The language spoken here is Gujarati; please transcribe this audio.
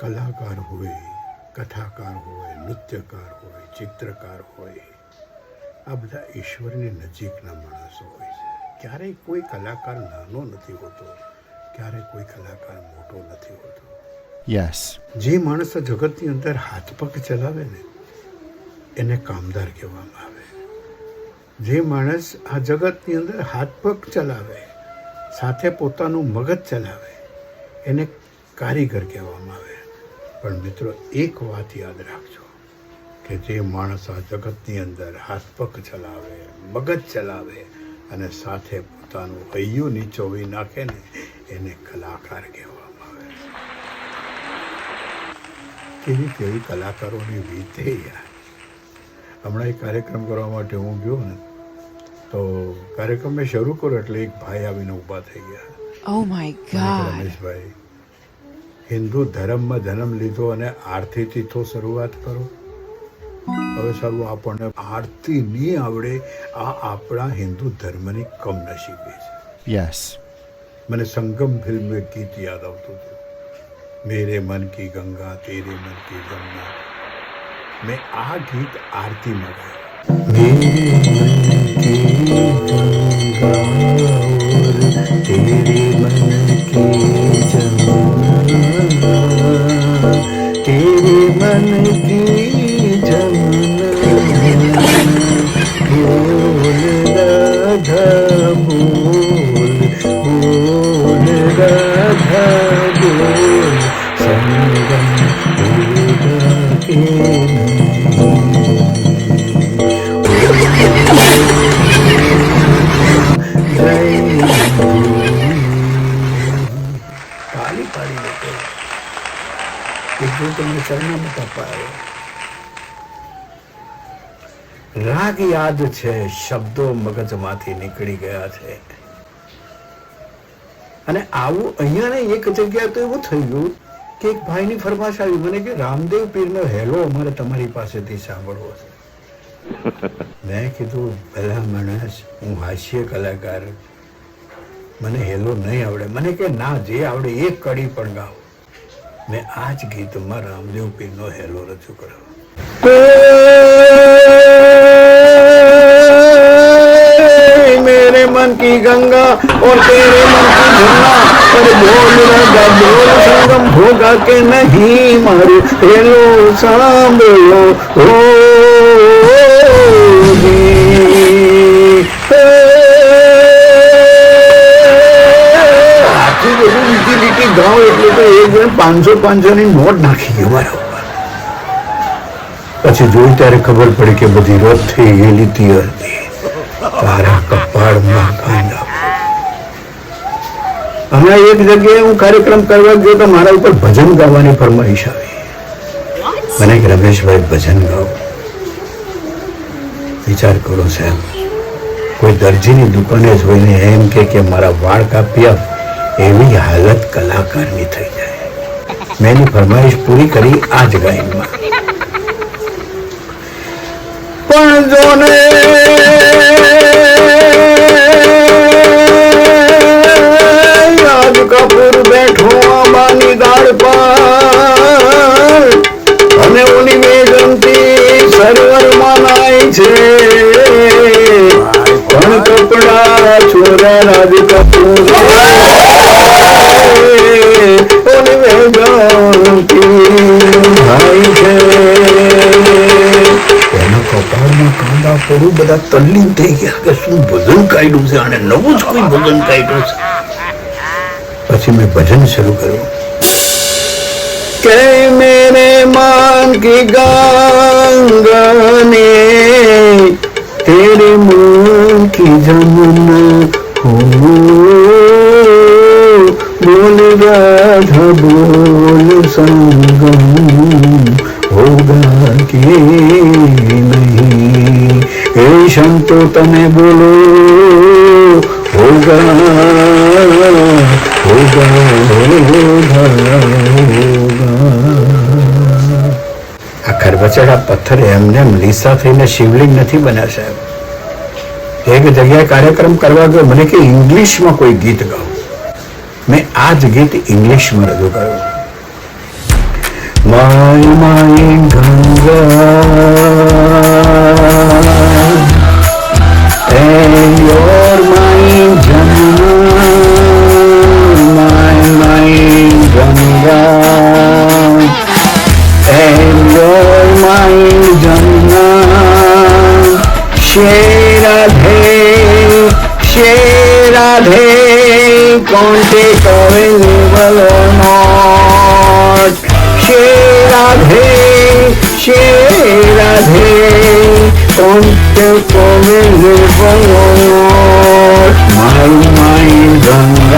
કલાકાર હોય કથાકાર હોય નૃત્યકાર હોય ચિત્રકાર હોય આ બધા ઈશ્વરની નજીકના માણસો હોય છે. ક્યારેય કોઈ કલાકાર નાનો નથી હોતો ક્યારેય કોઈ કલાકાર મોટો નથી હોતો. યસ જે માણસ જગતની અંદર હાથ પગ ચલાવે ને એને કામદાર કહેવામાં આવે. જે માણસ આ જગતની અંદર હાથ પગ ચલાવે સાથે પોતાનું મગજ ચલાવે એને કારીગર કહેવામાં આવે. પણ મિત્રો એક વાત યાદ રાખજો કે જે માણસ આ જગતની અંદર હાથ પગ ચલાવે મગજ ચલાવે અને સાથે પોતાનું હૈયું નીચોવી નાખે ને એને કલાકાર કહેવામાં આવે કેવી કેવી કલાકારોની રીતે યાર. હમણાં એક કાર્યક્રમ કરવા માટે હું ગયો ને તો કાર્યક્રમ મેં શરૂ કર્યો એટલે એક ભાઈ આવીને ઊભા થઈ ગયા. Oh my god Rameshbhai Hindu ધર્મમાં જન્મ લીધો અને આરતીથી તો શરૂઆત કરો. હવે સારું આપણને આરતી નહીં આવડે આ આપણા હિન્દુ ધર્મની કમનસીબી છે. યસ મને સંગમ ફિલ્મ એક ગીત યાદ આવતું હતું. મેરે મન કી ગંગા તેરે મન કી ગંગા મેં આ ગીત આરતીમાં ગાયું. મેરે મન કી ગંગા और તમને ચરણામાં રાગ યાદ છે શબ્દો મગજમાંથી નીકળી ગયા છે. અને આવું અહીંયા ને એક જગ્યાએ તો એવું થઈ ગયું કે એક ભાઈની ફરમાશ આવી. મને કે રામદેવ પીરનો હેલો અમારે તમારી પાસેથી સાંભળવો છે. મેં કીધું ભલા માણસ હું હાસ્ય કલાકાર. મને હેલો નહીં આવડે. મને કે ના જે આવડે એક કડી પણ ગાઓ. મેં આ જ ગીતમાં રામદેવ પીરનો હેલો રજૂ કર્યો मेरे मन की गंगा और तेरे मन की गंगा पर बोल रगा बोल संगम होगा के नहीं मारे हेलो सांभळो हो બીજી લીટી ગાઓ એટલે તો એક જણ પાંચસો પાંચસો ની નોટ નાખી ગયો મારા ઉપર પછી જોઈ ત્યારે ખબર પડી કે બધી રદ થઈ ગયેલી તી હતી તારા કપાળમાં કાંદા હમણાં એક જગ્યાએ હું કાર્યક્રમ કરવા ગયો તો મારા ઉપર ભજન ગાવાની ફરમાઈશ આવી મને કે રમેશભાઈ ભજન ગાઓ વિચાર કરો સાહેબ કોઈ દરજીની દુકાને જોઈને એમ કે કે મારા વાળ કાપી આપ એવી હાલત કલાકારની થઈ જાય. મેં એની ફરમાઈશ પૂરી કરી આ જ ગાયનમાં. પણ જોને કપૂર બેઠો આંબાની દાળ પર. અને ઓલી મેઘમતી સરોવર મનાય છે. પણ કપડા છોરા રાજ કપૂર. પડું બધા તલ્લીન થઈ ગયા કે શું ભજન કાઢ્યું છે અને નવું જ કોઈ ભજન કાઢ્યું છે. પછી મેં ભજન શરૂ કર્યું. કે મેરે માન કી ગંગને તને બોલો આ ખરબચડા પથ્થર એમને લીસા થઈને શિવલિંગ નથી બન્યા સાહેબ. એક જગ્યાએ કાર્યક્રમ કરવા ગયો, મને કે ઇંગ્લિશમાં કોઈ ગીત ગાવ મેં આ જ ગીત ઇંગ્લિશમાં રજૂ કર્યું. My my Ganga. your mind Ganga my mind Ganga and your mind Ganga Share সে রাধে কণ্ঠে করে নিবল মঠ সে রাধে সে Ponte por el error, my mind